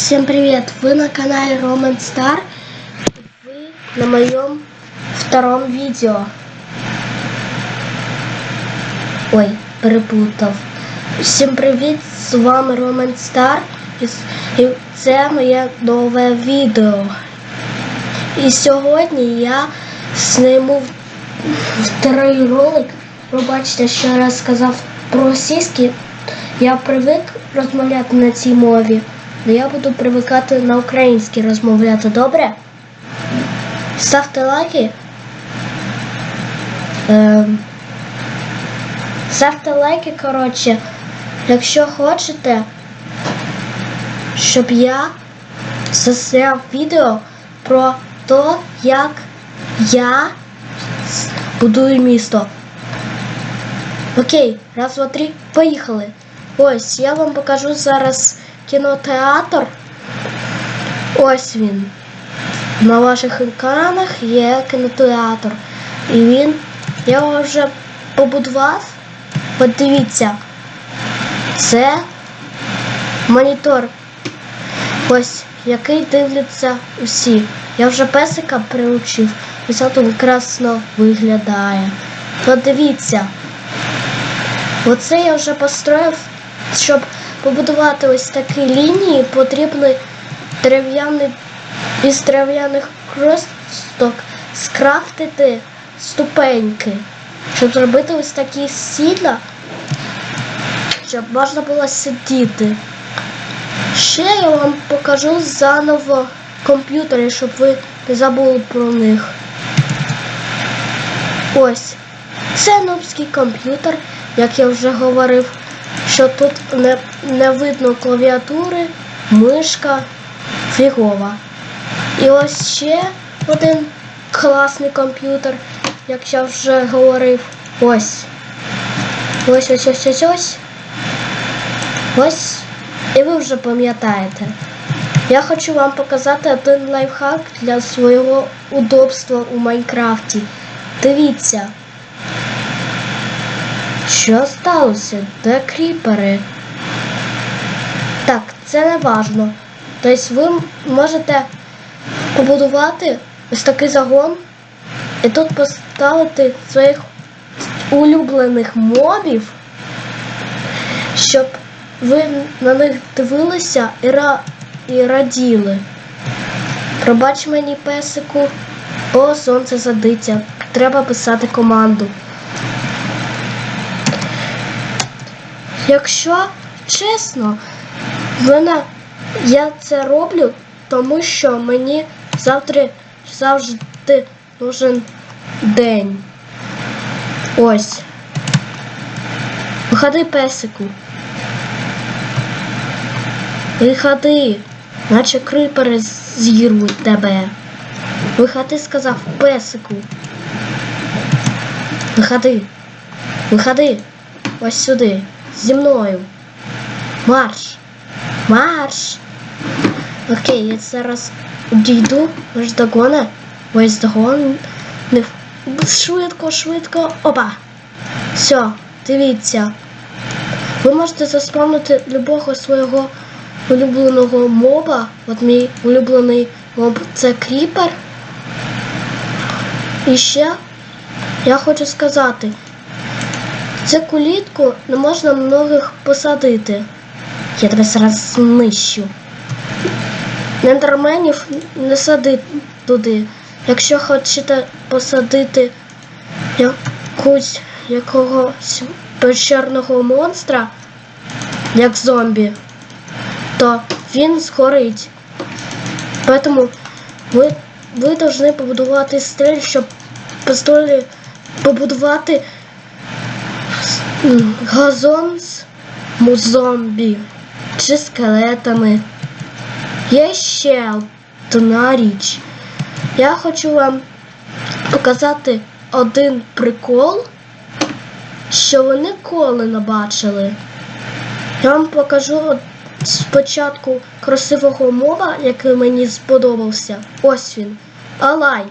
Всем привет! Вы на канале Roman Star. Вы на моем втором видео. Ой, перепутав. Всім привіт! З вами Roman Star. І це моє нове відео. І сьогодні я сниму второй ролик. Ви бачите, що я сказав про російський. Я привик розмовляти на цій мові, але я буду привикати на українській розмовляти, добре? Ставте лайки. Ем, ставте лайки, коротше, якщо хочете, щоб я засняв відео про те, як я будую місто. Окей, раз, два, три, поїхали. Ось, я вам покажу зараз кінотеатр. Ось він. На ваших екранах є кінотеатр. І він, я його вже побудував. От дивіться. Це монітор. Ось, який дивляться усі. Я вже песика приучив. Ось він красно виглядає. Подивіться. Оце я вже построїв, щоб побудувати ось такі лінії, потрібно дерев'яний із дерев'яних кросток скрафтити ступеньки, щоб зробити ось такі сіла, щоб можна було сидіти. Ще я вам покажу заново комп'ютери, щоб ви не забули про них. Ось. Це нубський комп'ютер, як я вже говорив, що тут не, не видно клавіатури, мишка фігова. І ось ще один класний комп'ютер, як я вже говорив. Ось. Ось ось ось ось ось. Ось. І ви вже пам'ятаєте. Я хочу вам показати один лайфхак для свого удобства у Майнкрафті. Дивіться. Що сталося? Де кріпери? Так, це не важно. Тобто ви можете побудувати ось такий загон і тут поставити своїх улюблених мобів, щоб ви на них дивилися і, ра... і раділи. Пробач мені песику. О, сонце садиться. Треба писати команду. Якщо чесно, вона, я це роблю, тому що мені завтра завжди нужен день. Ось. Виходи, песику. Виходи, наче крипери з'їруть тебе. Виходи, сказав песику. Виходи. Виходи. Ось сюди. Зі мною. Марш. Марш. Окей, я зараз дійду аж догона. Ось догон. Швидко, швидко. Опа. Все, дивіться. Ви можете заспавнити любого свого улюбленого моба. От мій улюблений моб це кріпер. І ще я хочу сказати, Цю кулітку не можна многих посадити. Я тебе зараз знищу. Нендерменів не сади туди. Якщо хочете посадити якусь якогось пещерного монстра, як зомбі, то він згорить. Тому ви, ви повинні побудувати стель, щоб построїли побудувати газон з зомбі чи скелетами. Є ще одна річ. Я хочу вам показати один прикол, що ви ніколи не бачили. Я вам покажу спочатку красивого моба, який мені сподобався. Ось він. Алай.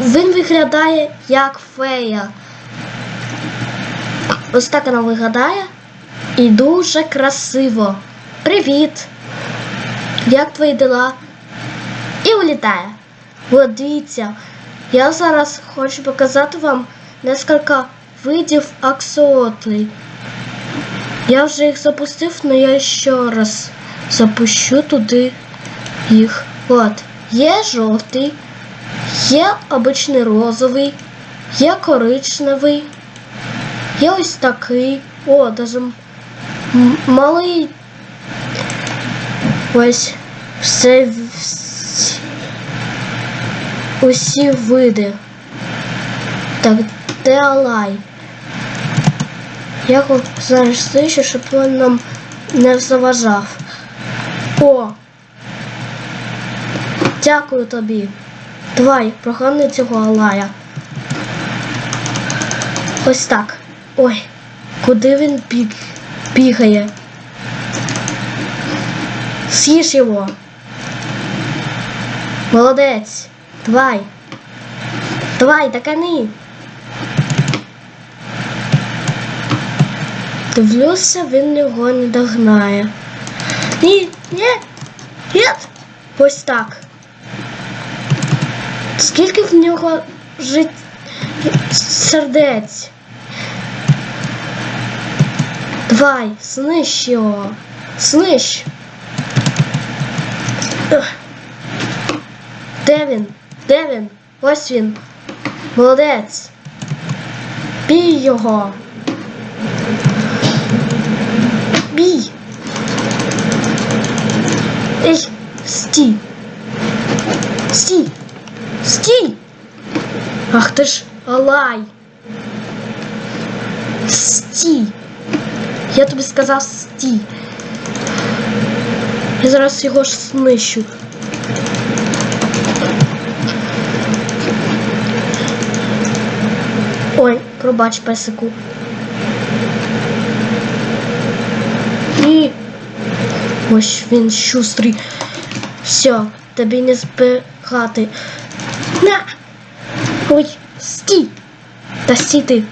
Він виглядає як фея. Ось так вона виглядає. І дуже красиво. Привіт! Як твої дела? І улітає. От дивіться, я зараз хочу показати вам несколько видів аксотлей. Я вже їх запустив, але я ще раз запущу туди їх. От, є жовтий, є обичний розовий, є коричневий, є ось такий. О, даже малий. Ось все. вс- Усі види. Так, де Алай? Я його зараз знищу, щоб він нам не заважав. О! Дякую тобі. Давай, прогони цього Алая. Ось так. Ой, куди він біг... бігає? З'їж його. Молодець. Давай. Давай, докони. Дивлюся, він його не догнає. Ні, ні, ні. Ось так. Скільки в нього жит... сердець? Давай, знищ його. Знищ. Ех. Де він? Де він? Ось він. Молодець. Бій його. Бій. Ей, стій. Стій. Стій. Ах ти ж Алай. Стій. Я тобі сказав стій. Я зараз його ж знищу. Ой, пробач песику. І ось він шустрий. Все, тобі не збирати. На! Ой, стій! Та стій ти.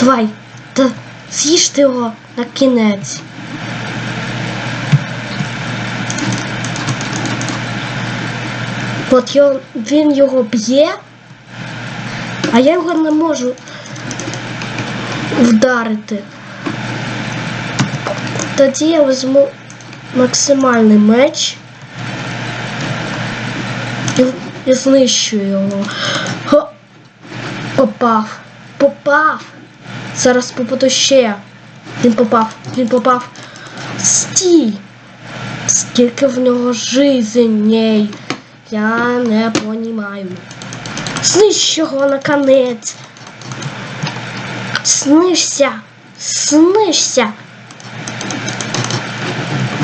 Давай, та з'їж ти його на кінець. От він його б'є, а я його не можу вдарити. Тоді я візьму максимальний меч і, і знищу його. Хо! Попав. Попав. Зараз попаду ще. Він попав, він попав. Стій! Скільки в нього жизней? Я не понімаю. Знищ його наконець. Знищся. Знищся.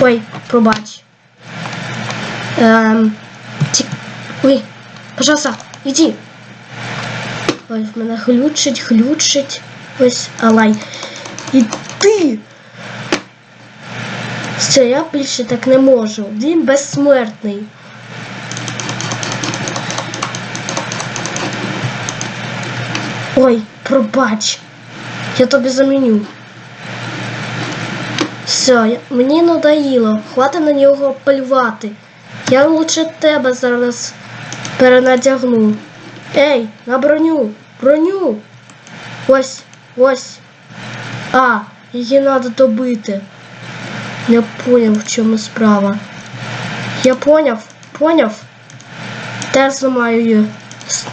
Ой, пробач. Эм, ті... Ой, пожалуйста, иди. Ой, в мене глючить, глючить. Ось, алай. І ти. Все, я більше так не можу. Він безсмертний. Ой, пробач. Я тобі заміню. Все, мені надоїло. Хватить на нього полювати. Я лучше тебе зараз перенадягну. Ей, на броню, броню. Ось, ось. А, її треба добити. Я поняв, в чому справа. Я поняв, поняв. Те зламаю її.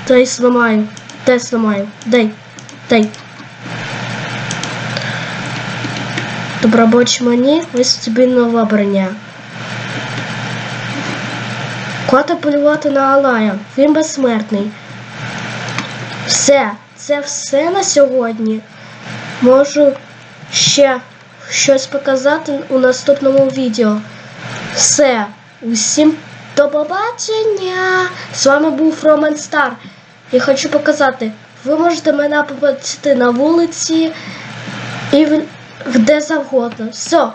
Дай зламаю. Дай зламаю. Дай. Дай. Добробоч мені, ось тобі нова броня. Кота полювати на Алая. Він безсмертний. Все, це все на сьогодні. Можу ще щось показати у наступному відео. Все, усім до побачення! З вами був Роман Стар. Я хочу показати, ви можете мене побачити на вулиці і де завгодно. Все.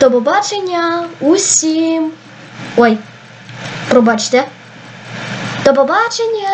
До побачення усім. Ой, пробачте. До побачення!